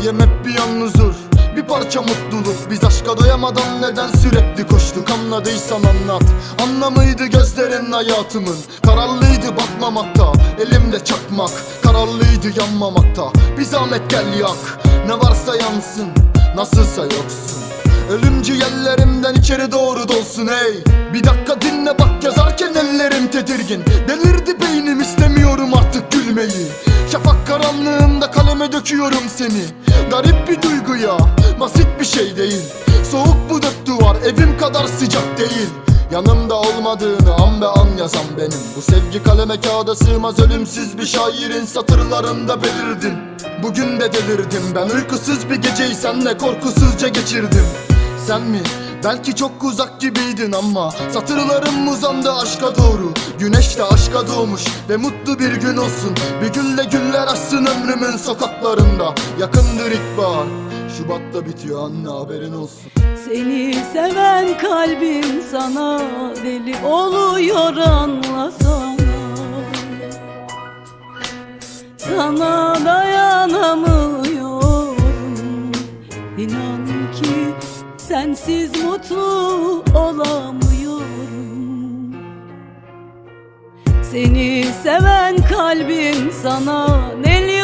Gayem hep bir huzur bir parça mutluluk. Biz aşka doyamadan neden sürekli koştuk? Anladıysan anlat. Anlamıydı gözlerin hayatımın. Kararlıydı bakmamakta Elimde çakmak. Kararlıydı yanmamakta. Bir zahmet gel yak. Ne varsa yansın Nasılsa yoksun. Ölümcü ellerimden içeri doğru dolsun ey Bir dakika dinle bak yazarken ellerim tedirgin. Delirdi beynim istemiyorum artık gülmeyi. Şafak karanlığında kaleme döküyorum seni Garip bir duygu ya basit bir şey değil. Soğuk bu dört duvar evim kadar sıcak değil. Yanımda olmadığını an be an yazan benim. Bu sevgi kaleme kağıda sığmaz ölümsüz bir şairin satırlarında belirdin. Bugün de delirdim ben uykusuz bir geceyi senle korkusuzca geçirdim. Sen mi? Belki çok uzak gibiydin ama Satırlarım uzandı aşka doğru. Güneş de aşka doğmuş ve mutlu bir gün olsun. Bir gülle güller açsın ömrümün sokaklarında. Yakındır ilkbahar Şubat'ta bitiyor anne haberin olsun. Seni seven kalbim sana deli oluyor anlasana. Sana sensiz mutlu olamıyorum. Seni seven kalbim sana deli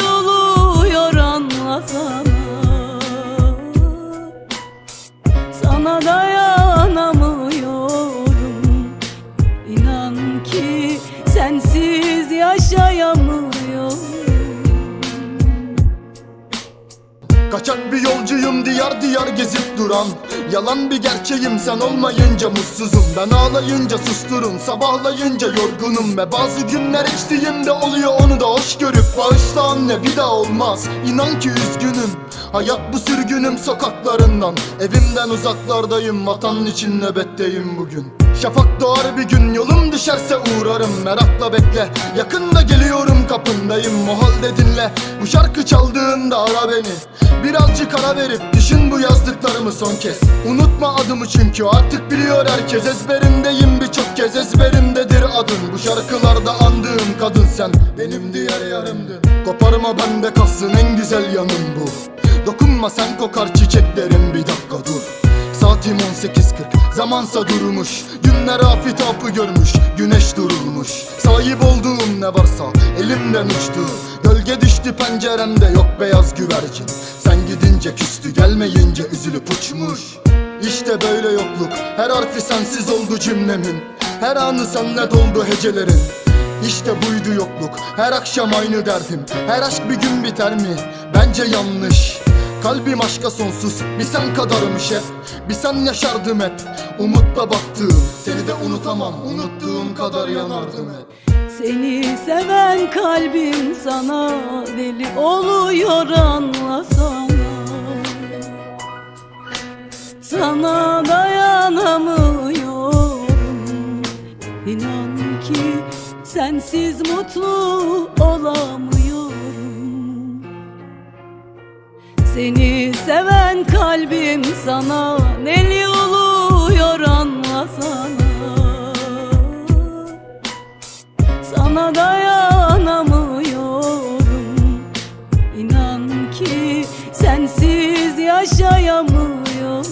Kaçak bir yolcuyum diyar diyar gezip duran. Yalan bir gerçeğim sen olmayınca mutsuzum. Ben ağlayınca susturun sabahlayınca yorgunum. Ve bazı günler içtiğimde oluyor onu da hoş görüp Bağışla anne bir daha olmaz. İnan ki üzgünüm Hayat bu sürgünüm sokaklarından. Evimden uzaklardayım vatanın için nöbetteyim bugün Şafak doğar bir gün yolum düşerse uğrarım. Merakla bekle yakında geliyorum kapındayım. O halde dinle bu şarkı çaldığında ara beni. Birazcık ara verip düşün bu yazdıklarımı son kez. Unutma adımı çünkü artık biliyor herkes. Ezberimdeyim birçok kez ezberimdedir adın. Bu şarkılarda andığım kadın sen benim diğer yarımdın Koparma bende kalsın en güzel yanım bu. Dokunma sen kokar çiçeklerim bir dakika dur. Saatim 18.40 zamansa durmuş Günler afitabı görmüş güneş durulmuş. Sahip olduğum ne varsa elimden uçtu. Gölge düştü penceremde yok beyaz güvercin. Sen gidince küstü gelmeyince üzülüp uçmuş. İşte böyle yokluk her harfi sensiz oldu cümlemin. Her anı senle doldu hecelerin. İşte buydu yokluk Her akşam aynı derdim. Her aşk bir gün biter mi? Bence yanlış Kalbim aşka sonsuz Bir sen kadarmış hep Bir sen yaşardım hep. Umutla baktığım Seni de unutamam. Unuttuğum kadar yanardım hep. Seni seven kalbim sana deli oluyor anlasana. Sana dayanamıyorum. İnan ki sensiz mutlu olamıyorum Seni seven kalbim sana deli oluyor anlasana sana dayanamıyorum. İnan ki sensiz yaşayamıyorum